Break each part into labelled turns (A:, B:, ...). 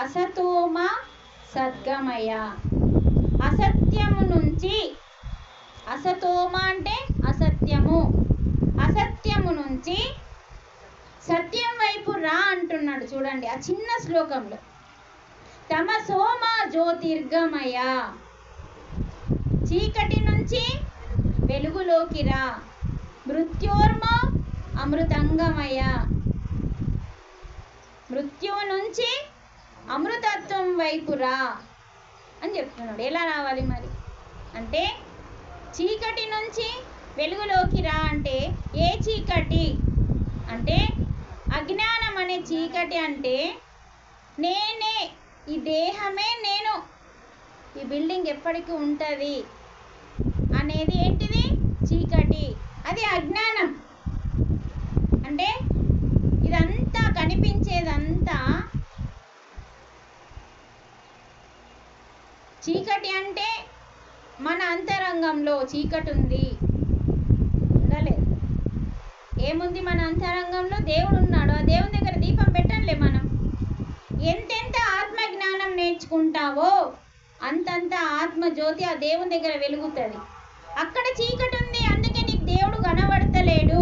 A: అసతోమ సద్గమయ అసత్యము నుంచి అసతోమ అంటే అసత్యము. అసత్యము నుంచి సత్యం వైపు రా అంటున్నాడు చూడండి ఆ చిన్న శ్లోకంలో. తమ సోమ జ్యోతిర్గమయ చీకటి నుంచి వెలుగులోకి రా. మృత్యోర్మ అమృతంగమయ మృత్యు నుంచి అమృతత్వం వైపు రా అని చెప్తున్నాడు. ఎలా రావాలి మరి? అంటే చీకటి నుంచి వెలుగులోకి రా అంటే ఏ చీకటి? అంటే అజ్ఞానం అనే చీకటి అంటే నేనే ఈ దేహమే నేను. ఈ బిల్డింగ్ ఎప్పటికీ ఉంటుంది? అనేది ఏంటిది? చీకటి. అది అజ్ఞానం. అంటే ఇదంతా చీకటి అంటే మన అంతరంగంలో చీకటి ఉంది ఉండలేదు ఏముంది మన అంతరంగంలో? దేవుడు ఉన్నాడు. ఆ దేవుని దగ్గర దీపం పెట్టంలే మనం. ఎంతెంత ఆత్మ జ్ఞానం నేర్చుకుంటావో అంతంత ఆత్మ జ్యోతి ఆ దేవుని దగ్గర వెలుగుతుంది. అక్కడ చీకటి ఉంది అందుకే నీకు దేవుడు కనబడతలేడు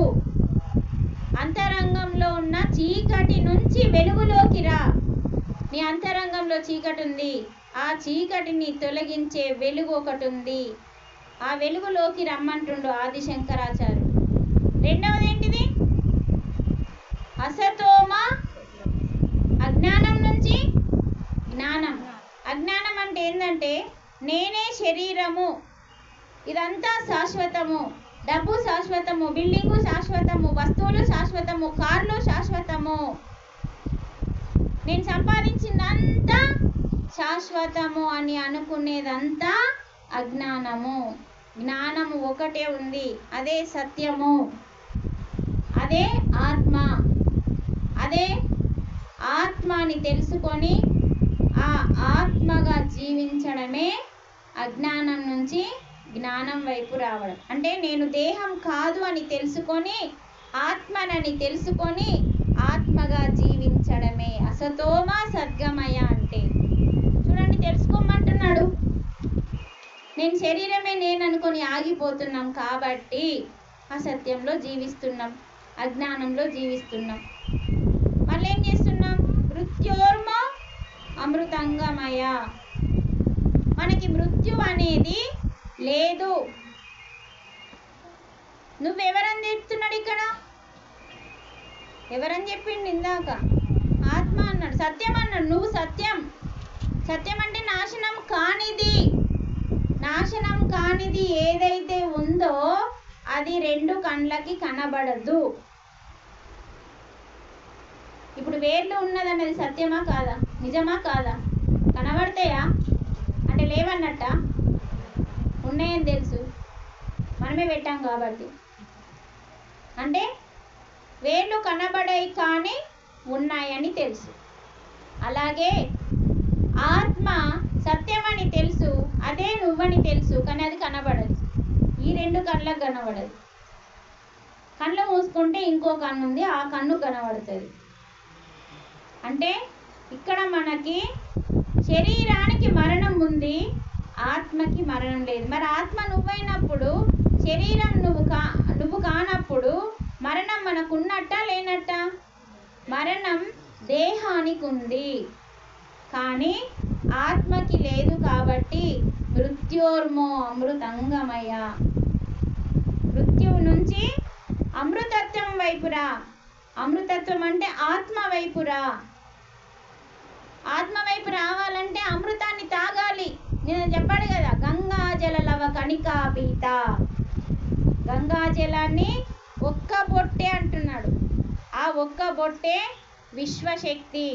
A: అంతరంగంలో ఉన్న చీకటి నుంచి వెలుగులోకి రా నీ అంతరంగంలో చీకటి ఉంది ఆ చీకటిని తొలగించే వెలుగు ఒకటి ఉంది. ఆ వెలుగులోకి రమ్మంటుండు ఆది శంకరాచార్యుడు రెండవది ఏంటిది అసతోమ అజ్ఞానం నుంచి జ్ఞానం. అజ్ఞానం అంటే ఏంటంటే నేనే శరీరము. ఇదంతా శాశ్వతము. డబ్బు శాశ్వతము బిల్డింగు శాశ్వతము వస్తువులు శాశ్వతము కార్లు శాశ్వతము. నేను సంపాదించిందంతా శాశ్వతము అని అనుకునేదంతా అజ్ఞానము. జ్ఞానము ఒకటే ఉంది. అదే సత్యము. అదే ఆత్మ. అదే ఆత్మని తెలుసుకొని ఆ ఆత్మగా జీవించడమే అజ్ఞానం నుంచి జ్ఞానం వైపు రావడం. అంటే నేను దేహం కాదు అని తెలుసుకొని ఆత్మనని తెలుసుకొని ఆత్మగా జీవి అసతోమ సద్గమయ అంటే. చూడండి తెలుసుకోమంటున్నాడు. నేను శరీరమే నేను అనుకొని ఆగిపోతున్నాం కాబట్టి అసత్యంలో జీవిస్తున్నాం అజ్ఞానంలో జీవిస్తున్నాం. మళ్ళీ ఏం చేస్తున్నాం? మృత్యోర్మ అమృతంగమయ. మనకి మృత్యు అనేది లేదు. నువ్వెవరని చెప్తున్నాడు ఇక్కడ? ఎవరని చెప్పిండు ఇందాక? ఆత్మ అన్నాడు. సత్యం అన్నాడు. నువ్వు సత్యం. సత్యం అంటే నాశనం కానిది. నాశనం కానిది ఏదైతే ఉందో అది రెండు కండ్లకి కనబడదు. ఇప్పుడు వేర్లు ఉన్నదన్నది సత్యమా కాదా? నిజమా కాదా? కనబడతాయా? అంటే లేవన్నట్ట? ఉన్నాయని తెలుసు. మనమే పెట్టాం కాబట్టి. అంటే వేర్లు కనబడాయి కానీ ఉన్నాయని తెలుసు. అలాగే ఆత్మ సత్యమని తెలుసు అదే నువ్వని తెలుసు కానీ అది కనబడదు. ఈ రెండు కళ్ళకు కనబడదు. కళ్ళు మూసుకుంటే ఇంకో కన్ను ఉంది ఆ కన్ను కనబడుతుంది. అంటే ఇక్కడ మనకి శరీరానికి మరణం ఉంది ఆత్మకి మరణం లేదు మరి ఆత్మ నువ్వైనప్పుడు శరీరం నువ్వు కా నువ్వు కానప్పుడు మరణం మనకు ఉన్నట్ట లేనట్ట మరణం దేహానికి ఉంది కానీ ఆత్మకి లేదు కాబట్టి మృత్యోర్మో అమృతంగమయ మృత్యువు నుంచి అమృతత్వం వైపురా. అమృతత్వం అంటే ఆత్మ వైపురా. ఆత్మ వైపు రావాలంటే అమృతాన్ని తాగాలి. నేను చెప్పాడు కదా గంగా జలలవ కణికా పీత గంగా జలాన్ని ఒక్క బొట్టే అంటున్నాడు. ఆ ఒక్క బొట్టే విశ్వశక్తి.